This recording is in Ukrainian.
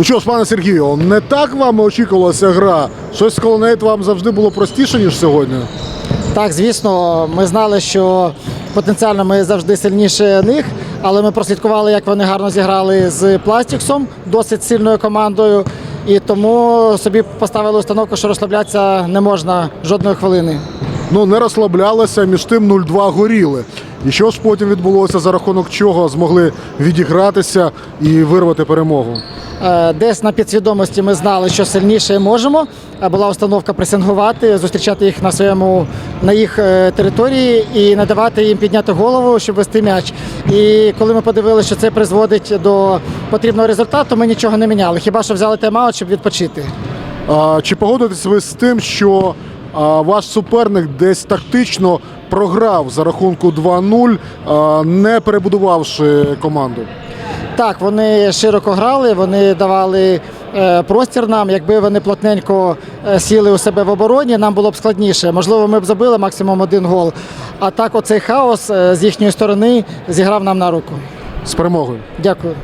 Ну що ж, пане Сергію, не так вам очікувалася гра? Щось з Колонейт вам завжди було простіше, ніж сьогодні? Так, звісно, ми знали, що потенціально ми завжди сильніше них, але ми прослідкували, як вони гарно зіграли з Пластіксом, досить сильною командою. І тому собі поставили установку, що розслаблятися не можна жодної хвилини. Ну, не розслаблялися, між тим 0-2 горіли. І що ж потім відбулося, за рахунок чого змогли відігратися і вирвати перемогу? Е, Десь на підсвідомості ми знали, що сильніше можемо. Е, Була установка пресингувати, зустрічати їх на своєму на їх е, території і не давати їм підняти голову, щоб вести м'яч. І коли ми подивилися, що це призводить до потрібного результату, ми нічого не міняли. Хіба що взяли тайм-аут, щоб відпочити. А, чи погодитесь ви з тим, що а, ваш суперник десь тактично програв за рахунку 2-0, не перебудувавши команду? Так, вони широко грали, вони давали е, простір нам. Якби вони плотненько е, сіли у себе в обороні, нам було б складніше. Можливо, ми б забили максимум один гол. А так, оцей хаос е, з їхньої сторони зіграв нам на руку. З перемогою. Дякую.